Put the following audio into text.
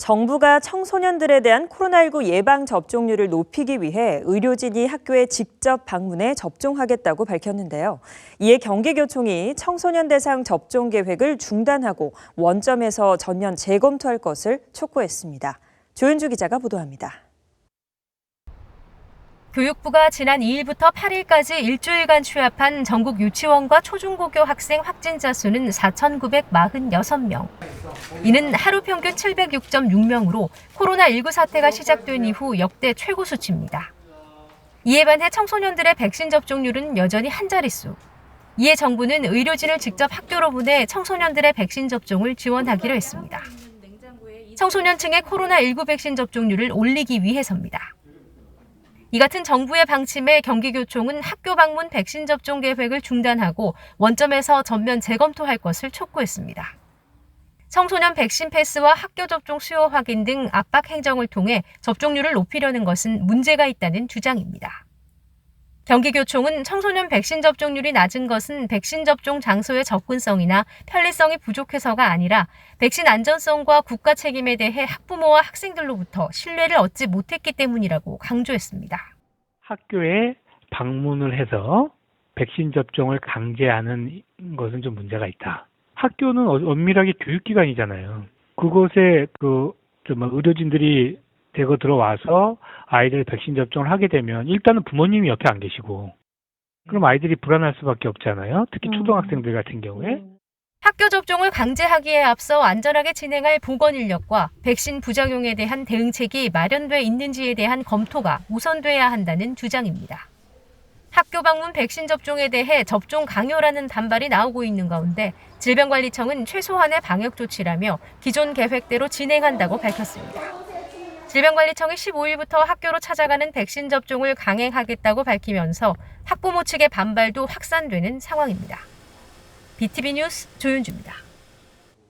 정부가 청소년들에 대한 코로나19 예방 접종률을 높이기 위해 의료진이 학교에 직접 방문해 접종하겠다고 밝혔는데요. 이에 경기교총이 청소년 대상 접종 계획을 중단하고 원점에서 전면 재검토할 것을 촉구했습니다. 조윤주 기자가 보도합니다. 교육부가 지난 2일부터 8일까지 일주일간 취합한 전국 유치원과 초중고교 학생 확진자 수는 4,946명. 이는 하루 평균 706.6명으로 코로나19 사태가 시작된 이후 역대 최고 수치입니다. 이에 반해 청소년들의 백신 접종률은 여전히 한 자릿수. 이에 정부는 의료진을 직접 학교로 보내 청소년들의 백신 접종을 지원하기로 했습니다. 청소년층의 코로나19 백신 접종률을 올리기 위해서입니다. 이 같은 정부의 방침에 경기교총은 학교 방문 백신 접종 계획을 중단하고 원점에서 전면 재검토할 것을 촉구했습니다. 청소년 백신 패스와 학교 접종 수요 확인 등 압박 행정을 통해 접종률을 높이려는 것은 문제가 있다는 주장입니다. 경기교총은 청소년 백신 접종률이 낮은 것은 백신 접종 장소의 접근성이나 편리성이 부족해서가 아니라 백신 안전성과 국가 책임에 대해 학부모와 학생들로부터 신뢰를 얻지 못했기 때문이라고 강조했습니다. 학교에 방문을 해서 백신 접종을 강제하는 것은 좀 문제가 있다. 학교는 어- 엄밀하게 교육기관이잖아요. 그곳에 그, 좀 의료진들이 대거 들어와서 아이들 백신 접종을 하게 되면 일단은 부모님이 옆에 안 계시고 그럼 아이들이 불안할 수밖에 없잖아요. 특히 음. 초등학생들 같은 경우에. 학교 접종을 강제하기에 앞서 안전하게 진행할 보건 인력과 백신 부작용에 대한 대응책이 마련돼 있는지에 대한 검토가 우선돼야 한다는 주장입니다. 학교 방문 백신 접종에 대해 접종 강요라는 반발이 나오고 있는 가운데 질병관리청은 최소한의 방역 조치라며 기존 계획대로 진행한다고 밝혔습니다. 질병관리청이 15일부터 학교로 찾아가는 백신 접종을 강행하겠다고 밝히면서 학부모 측의 반발도 확산되는 상황입니다. BTV 뉴스 조윤주입니다.